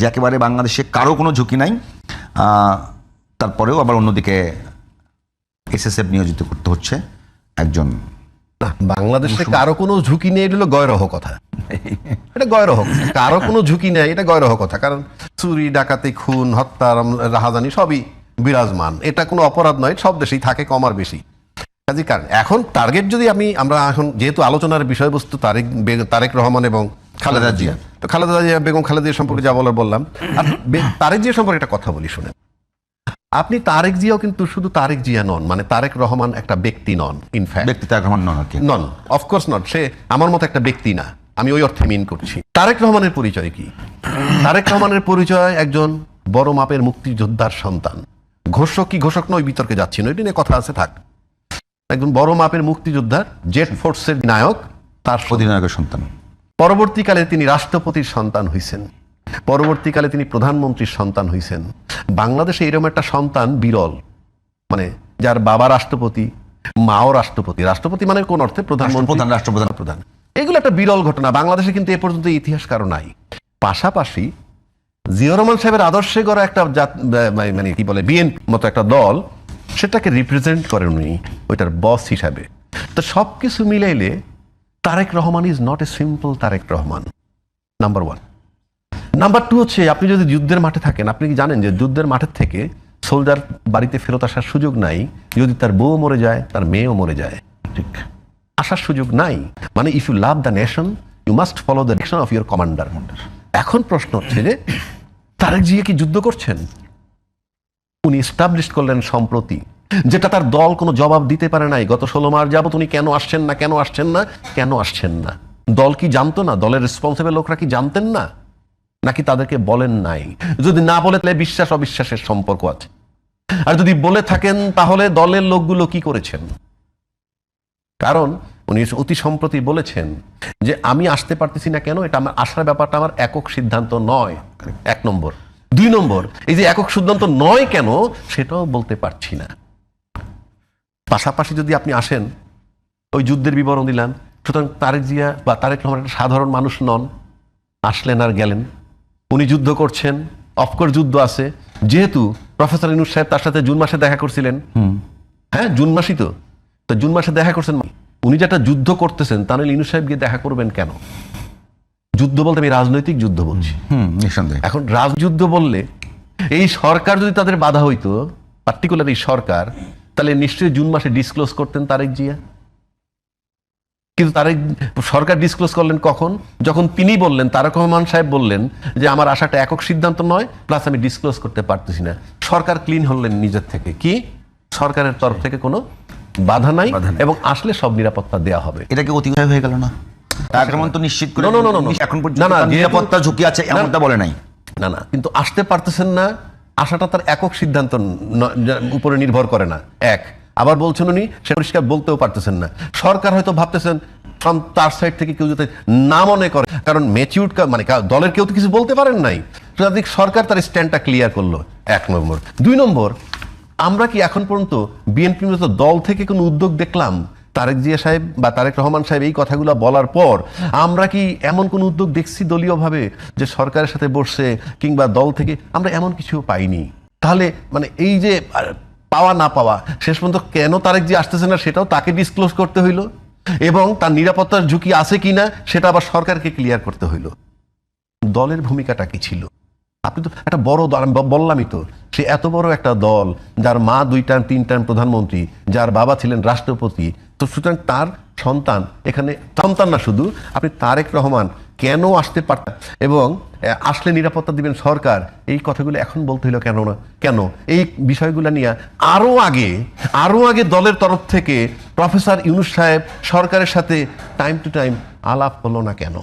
যে একেবারে বাংলাদেশে কারও কোনো ঝুঁকি নাই তারপরেও আবার অন্যদিকে এসএসএফ নিয়োজিত করতে হচ্ছে একজন বাংলাদেশে কারও কোনো ঝুঁকি নেই এটা হলো গয়রহ কথা। এটা গয়রহ। কারও কোনো ঝুঁকি নেই এটা গয়রহ কথা। কারণ চুরি ডাকাতি খুন হত্যা রাহাজানি সবই বিরাজমান। এটা কোনো অপরাধ নয় সব দেশেই থাকে কম আর বেশি। কাজে কারণ এখন টার্গেট যদি আমি আমরা এখন যেহেতু আলোচনার বিষয়বস্তু তারেক তারেক রহমান এবং খালেদা জিয়া। তো খালেদা জিয়া বেগম খালেদা জিয়া সম্পর্কে যা বলার বললাম। আর তারেক জিয়া সম্পর্কে একটা কথা বলি শুনেন। আপনি তারেক জিয়াও কিন্তু শুধু তারেক জিয়া নন মানে তারেক রহমান একটা ব্যক্তি নন ইনফ্যাক্ট ব্যক্তি তার রহমান নন নন অফকোর্স নট সে আমার মতো একটা ব্যক্তি না। আমি ওই অর্থে মিন করছি। তারেক রহমানের পরিচয় কি? তারেক রহমানের পরিচয় একজন বড় মাপের মুক্তিযোদ্ধার সন্তান। ঘোষক কি ঘোষক নয় বিতর্কে যাচ্ছি না। এটা নিয়ে কথা আছে থাক। একজন বড় মাপের মুক্তিযোদ্ধার জেট ফোর্সের নায়ক তার অধিনায়কের সন্তান। পরবর্তীকালে তিনি রাষ্ট্রপতির সন্তান হইছেন। পরবর্তীকালে তিনি প্রধানমন্ত্রীর সন্তান হইছেন। বাংলাদেশে এরকম একটা সন্তান বিরল। মানে যার বাবা রাষ্ট্রপতি মাও রাষ্ট্রপতি। রাষ্ট্রপতি মানে কোন অর্থে? প্রধানমন্ত্রী। রাষ্ট্রপ্রধান প্রধান এগুলো একটা বিরল ঘটনা। বাংলাদেশে কিন্তু এ পর্যন্ত ইতিহাস কারও নাই। পাশাপাশি জিয়া রহমান সাহেবের আদর্শে গড়া একটা মানে কি বলে বিএনপি মতো একটা দল সেটাকে রিপ্রেজেন্ট করেন উনি ওইটার বস হিসাবে। তো সব কিছু মিলাইলে Tarek Rahman is not a simple Tarek Rahman number one number two হচ্ছে, আপনি যদি যুদ্ধের মাঠে থাকেন, আপনি কি জানেন যে যুদ্ধের মাঠের থেকে সোলজার বাড়িতে ফেরত আসার সুযোগ নাই? যদি তার বউ মরে যায়, তার মেয়েও মরে যায়। ঠিক। আসার সুযোগ নাই। মানে if you love the nation you must follow the direction of your commander এখন প্রশ্ন হচ্ছে যে, তারেক জিয়া কি যুদ্ধ করছেন? উনি এস্টাবলিশ করলেন সম্প্রতি। যেটা তার দল কোনো জবাব দিতে পারে নাই। গত ষোলো মাস যাবত উনি কেন আসছেন না, কেন আসছেন না, কেন আসছেন না? দল কি জানতো না? দলের রেসপন্সিবল লোকরা কি জানতেন না? নাকি তাদেরকে বলেন নাই? যদি না বলে, তাহলে বিশ্বাস অবিশ্বাসের সম্পর্ক আছে। আর যদি বলে থাকেন, তাহলে দলের লোকগুলো কি করেছেন? কারণ উনি অতি সম্প্রতি বলেছেন যে, আমি আসতে পারতেছি না কেন? এটা আমার আসার ব্যাপারটা আমার একক সিদ্ধান্ত নয়। এক নম্বর। দুই নম্বর, এই যে একক সিদ্ধান্ত নয় কেন, সেটাও বলতে পারছি না। পাশাপাশি যদি আপনি আসেন ওই যুদ্ধের বিবরণ দিলাম সুতরাং তারেক জিয়া বা তারেক রহমান একটা সাধারণ মানুষ নন আসলেন আর গেলেন। উনি যুদ্ধ করছেন অফকোর্স যুদ্ধ আছে। যেহেতু প্রফেসর ইনুস সাহেব তার সাথে জুন মাসে দেখা করছিলেন। হ্যাঁ জুন মাসই তো। তো জুন মাসে দেখা করছেন উনি যেটা যুদ্ধ করতেছেন তাহলে ইনুস সাহেব গিয়ে দেখা করবেন কেন? যুদ্ধ বলতে আমি রাজনৈতিক যুদ্ধ বলছি। হুম নিঃসন্দেহে। এখন রাজযুদ্ধ বললে এই সরকার যদি তাদের বাধা হইতো পার্টিকুলার এই সরকার তাহলে নিশ্চয়ই জুন মাসে ডিসক্লোজ করতেন তারেক জিয়া? কিন্তু তারেক সরকার ডিসক্লোজ করলেন কখন? যখন তিনি বললেন তারক রহমান সাহেব বললেন যে আমার আশাটা একক সিদ্ধান্ত নয় প্লাস আমি ডিসক্লোজ করতে পারতেছি না। সরকার ক্লিন হলেন নিজের থেকে। কি? সরকারের তরফ থেকে কোনো বাধা নাই এবং আসলে সব নিরাপত্তা দেওয়া হবে। এটা কি অতিবাহ হয়ে গেল না? যেমন তো নিশ্চিত করে. এখন পর্যন্ত না, না, নিরাপত্তা ঝুঁকি আছে এমনটা বলে নাই। না না কিন্তু আসতে পারতেছেন না আসাটা তার একক সিদ্ধান্ত উপরে নির্ভর করে না। এক, আবার বলছেন উনি, সে পরিষ্কার বলতেও পারতেছেন না। সরকার হয়তো ভাবতেছেন তার সাইড থেকে কেউ যাতে না মনে করে, কারণ ম্যাচিউড মানে দলের কেউ তো কিছু বলতে পারেন নাই। সুতরাং সরকার তার স্ট্যান্ডটা ক্লিয়ার করল। এক নম্বর। দুই নম্বর, আমরা কি এখন পর্যন্ত বিএনপি মতো দল থেকে কোনো উদ্যোগ দেখলাম? তারেক জিয়া সাহেব বা তারেক রহমান সাহেব এই কথাগুলো বলার পর আমরা কি এমন কোন উদ্যোগ দেখছি দলীয়ভাবে যে সরকারের সাথে বসছে কিংবা দল থেকে? আমরা এমন কিছু পাইনি। তাহলে মানে এই যে পাওয়া না পাওয়া, শেষ পর্যন্ত কেন তারেক জি আসতেছে না সেটাও তাকে ডিসক্লোজ করতে হইল এবং তার নিরাপত্তার ঝুঁকি আছে কিনা সেটা আবার সরকারকে ক্লিয়ার করতে হইল। দলের ভূমিকাটা কি ছিল? আপনি তো একটা বড় দল, আমি বললামই তো, সে এত বড় একটা দল যার মা দুই টাইম তিন টাইম প্রধানমন্ত্রী, যার বাবা ছিলেন রাষ্ট্রপতি তো সুতরাং তার সন্তান, এখানে সন্তান না শুধু, আপনি তারেক রহমান কেন আসতে পারতেন? এবং আসলে নিরাপত্তা দিবেন সরকার, এই কথাগুলো এখন বলতে হইল কেন না? কেন? এই বিষয়গুলো নিয়ে আরও আগে আরও আগে দলের তরফ থেকে প্রফেসর ইউনুস সাহেব সরকারের সাথে টাইম টু টাইম আলাপ হলো না কেন?